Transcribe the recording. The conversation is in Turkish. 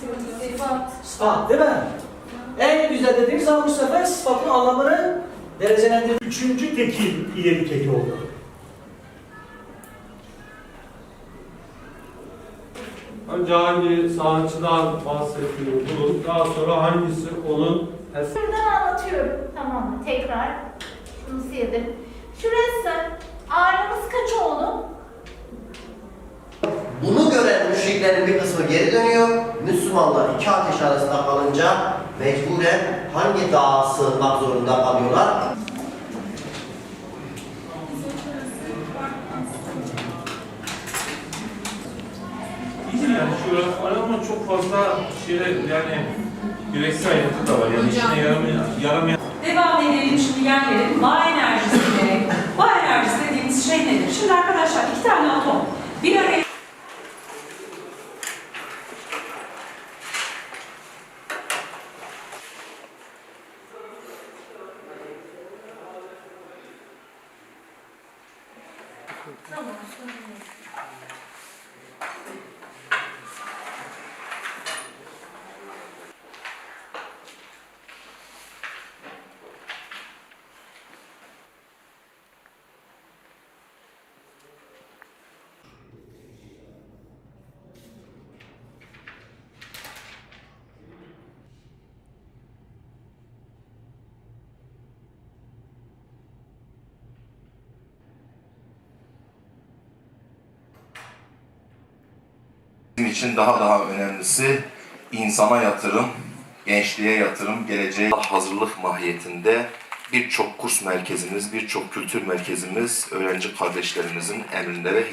Sıfat. Sıfat değil mi? En güzel dediğimiz zaman bu sefer sıfatın anlamını derecelendirdik. Üçüncü tekil ileri keki oldu. Önce hangi sanatçıdan bahsettiğini bulun, daha sonra hangisi onun. Şuradan anlatıyorum. Tamam mı? Tekrar. Şunu sildim. Şurası. Ağrımız kaç müşriklerin bir kısmı geri dönüyor. Müslümanlar iki ateş arasında kalınca mecburen hangi dağa sığınmak zorunda kalıyorlar? Yani şu ama çok fazla şey yani yüreksel hayatı da var. Yani işine yaramayan, yaramayan Devam edelim şimdi yerlerin bağ enerjisiyle. Bağ enerjisi dediğimiz şey nedir? Şimdi arkadaşlar iki tane atom bir araya Tamam. İçin daha daha önemlisi insana yatırım, gençliğe yatırım, geleceğe hazırlık mahiyetinde birçok kurs merkezimiz, birçok kültür merkezimiz öğrenci kardeşlerimizin emrinde ve